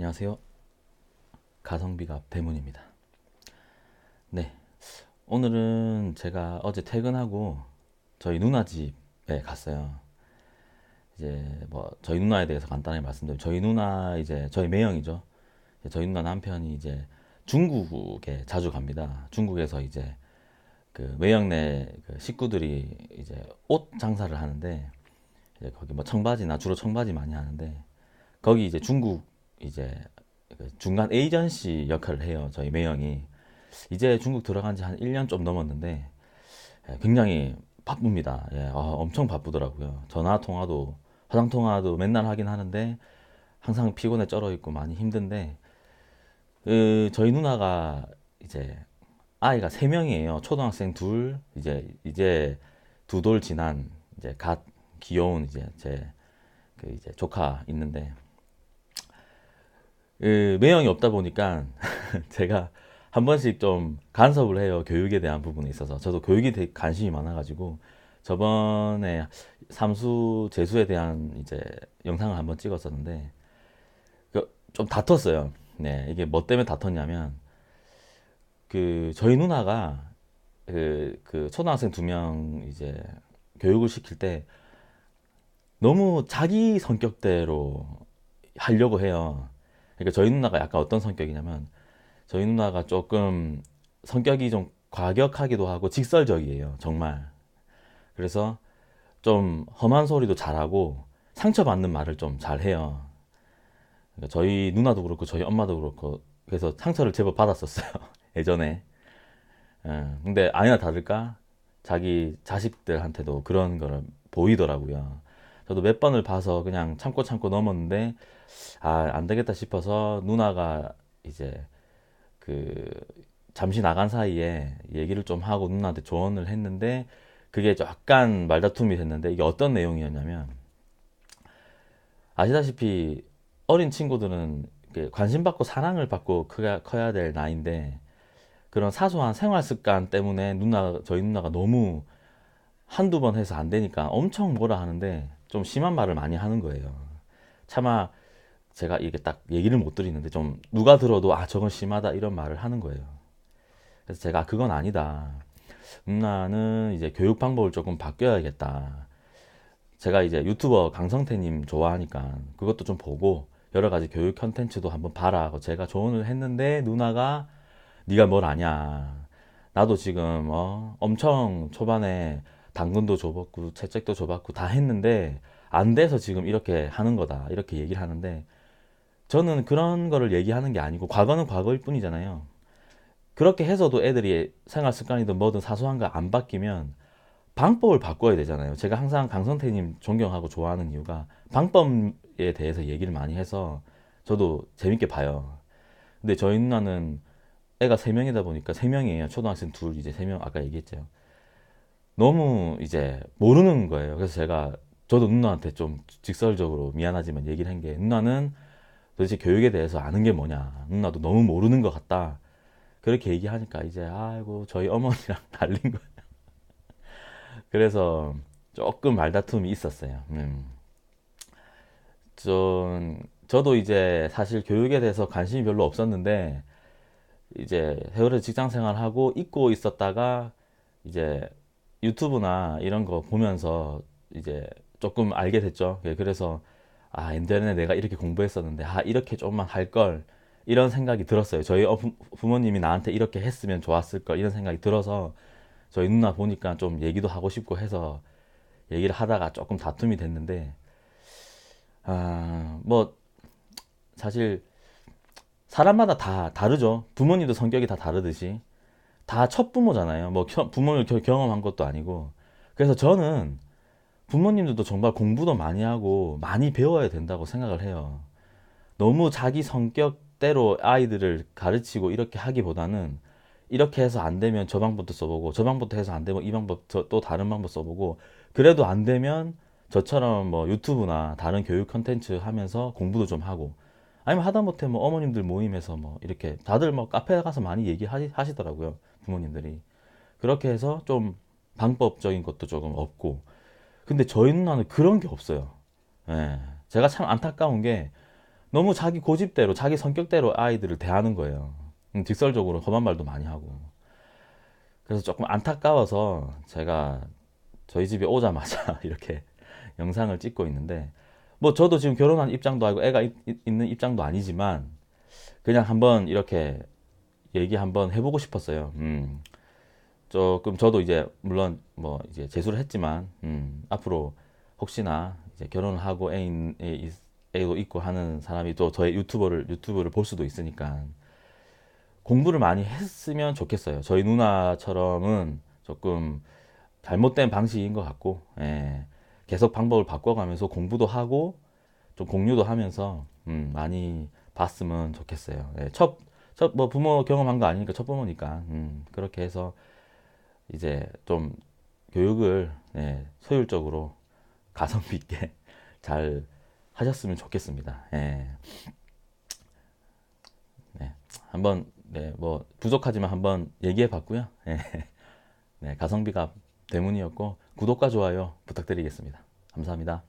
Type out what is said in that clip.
안녕하세요. 가성비가 대문입니다. 네. 오늘은 제가 어제 퇴근하고 저희 누나 집에 갔어요. 이제 뭐 저희 누나에 대해서 간단히 말씀드리면 저희 누나 이제 저희 매형이죠. 저희 누나 남편이 이제 중국에 자주 갑니다. 중국에서 이제 그 매형네 그 식구들이 이제 옷 장사를 하는데 이제 거기 뭐 청바지나 주로 청바지 많이 하는데 거기 이제 중국 이제 그 중간 에이전시 역할을 해요. 저희 매형이 이제 중국 들어간 지 한 1년 좀 넘었는데 예, 굉장히 바쁩니다. 예, 어, 엄청 바쁘더라고요. 전화 통화도 화상 통화도 맨날 하긴 하는데 항상 피곤해 쩔어 있고 많이 힘든데 그 저희 누나가 이제 아이가 세 명이에요. 초등학생 둘 이제 이제 두 돌 지난 이제 갓 귀여운 이제 제 그 이제 조카 있는데 그 매형이 없다 보니까 제가 한 번씩 좀 간섭을 해요. 교육에 대한 부분에 있어서. 저도 교육에 대해 관심이 많아가지고 저번에 삼수 재수에 대한 이제 영상을 한번 찍었었는데 그좀 다퉜어요. 네, 이게 뭐 때문에 다퉜냐면 그 저희 누나가 그, 그 초등학생 두 명 이제 교육을 시킬 때 너무 자기 성격대로 하려고 해요. 그러니까 저희 누나가 약간 어떤 성격이냐면 저희 누나가 조금 성격이 좀 과격하기도 하고 직설적이에요. 정말. 그래서 좀 험한 소리도 잘하고 상처받는 말을 좀 잘해요. 그러니까 저희 누나도 그렇고 저희 엄마도 그렇고 그래서 상처를 제법 받았었어요. 예전에. 예, 근데 아니나 다를까 자기 자식들한테도 그런 거를 보이더라고요. 저도 몇 번을 봐서 그냥 참고 참고 넘었는데 아, 안 되겠다 싶어서 누나가 이제 그 잠시 나간 사이에 얘기를 좀 하고 누나한테 조언을 했는데 그게 약간 말다툼이 됐는데 이게 어떤 내용이었냐면 아시다시피 어린 친구들은 관심 받고 사랑을 받고 커야, 커야 될 나이인데 그런 사소한 생활 습관 때문에 누나 저희 누나가 너무 한두 번 해서 안 되니까 엄청 뭐라 하는데 좀 심한 말을 많이 하는 거예요. 차마 제가 이게 딱 얘기를 못 드리는데 좀 누가 들어도 아 저건 심하다 이런 말을 하는 거예요. 그래서 제가 아, 그건 아니다. 누나는 이제 교육 방법을 조금 바뀌어야겠다. 제가 이제 유튜버 강성태님 좋아하니까 그것도 좀 보고 여러 가지 교육 컨텐츠도 한번 봐라 하고 제가 조언을 했는데 누나가 네가 뭘 아냐. 나도 지금 어 엄청 초반에 당근도 줘봤고 채찍도 줘봤고 다 했는데 안 돼서 지금 이렇게 하는 거다 이렇게 얘기를 하는데 저는 그런 거를 얘기하는 게 아니고 과거는 과거일 뿐이잖아요. 그렇게 해서도 애들이 생활 습관이든 뭐든 사소한 거 안 바뀌면 방법을 바꿔야 되잖아요. 제가 항상 강성태님 존경하고 좋아하는 이유가 방법에 대해서 얘기를 많이 해서 저도 재밌게 봐요. 근데 저희 누나는 애가 세 명이다 보니까 세 명이에요. 초등학생 둘 이제 세 명 아까 얘기했죠. 너무 이제 모르는 거예요. 그래서 제가 저도 누나한테 좀 직설적으로 미안하지만 얘기를 한 게 누나는 도대체 교육에 대해서 아는 게 뭐냐. 누나도 너무 모르는 것 같다. 그렇게 얘기하니까 이제 아이고 저희 어머니랑 달린 거예요. 그래서 조금 말다툼이 있었어요. 음. 전 저도 이제 사실 교육에 대해서 관심이 별로 없었는데 이제 세월의 직장 생활하고 잊고 있었다가 이제 유튜브나 이런 거 보면서 이제 조금 알게 됐죠. 예, 그래서 아, 엔전에 내가 이렇게 공부했었는데, 아, 이렇게 조금만 할 걸, 이런 생각이 들었어요. 저희 어, 부모님이 나한테 이렇게 했으면 좋았을 걸, 이런 생각이 들어서, 저희 누나 보니까 좀 얘기도 하고 싶고 해서, 얘기를 하다가 조금 다툼이 됐는데, 아, 뭐, 사실, 사람마다 다 다르죠. 부모님도 성격이 다 다르듯이. 다 첫 부모잖아요. 뭐, 부모를 경험한 것도 아니고. 그래서 저는, 부모님들도 정말 공부도 많이 하고 많이 배워야 된다고 생각을 해요. 너무 자기 성격대로 아이들을 가르치고 이렇게 하기보다는 이렇게 해서 안 되면 저 방법도 써보고 저 방법도 해서 안 되면 이 방법 또 다른 방법 써보고 그래도 안 되면 저처럼 뭐 유튜브나 다른 교육 컨텐츠 하면서 공부도 좀 하고 아니면 하다못해 뭐 어머님들 모임에서 뭐 이렇게 다들 뭐 카페 가서 많이 얘기하시더라고요 부모님들이 그렇게 해서 좀 방법적인 것도 조금 없고 근데 저희 누나는 그런 게 없어요. 예. 제가 참 안타까운 게 너무 자기 고집대로, 자기 성격대로 아이들을 대하는 거예요. 음, 직설적으로 험한 말도 많이 하고. 그래서 조금 안타까워서 제가 저희 집에 오자마자 이렇게 영상을 찍고 있는데, 뭐 저도 지금 결혼한 입장도 아니고 애가 있, 는 입장도 아니지만, 그냥 한번 이렇게 얘기 한번 해보고 싶었어요. 음, 조금 저도 이제 물론 뭐 이제 재수를 했지만, 음, 앞으로 혹시나 이제 결혼을 하고 애, 있- 애, 있- 애도 있고 하는 사람이 또 저의 유튜버를 유튜브를 볼 수도 있으니까 공부를 많이 했으면 좋겠어요. 저희 누나처럼은 조금 잘못된 방식인 것 같고, 예, 계속 방법을 바꿔가면서 공부도 하고 좀 공유도 하면서 음, 많이 봤으면 좋겠어요. 예, 첫, 첫 뭐 부모 경험한 거 아니니까 첫 부모니까 음, 그렇게 해서 이제 좀 교육을 예, 소율적으로 가성비 있게 잘 하셨으면 좋겠습니다. 예. 네, 한번 네, 뭐 부족하지만 한번 얘기해 봤고요. 예. 네, 가성비가 대문이었고 구독과 좋아요 부탁드리겠습니다. 감사합니다.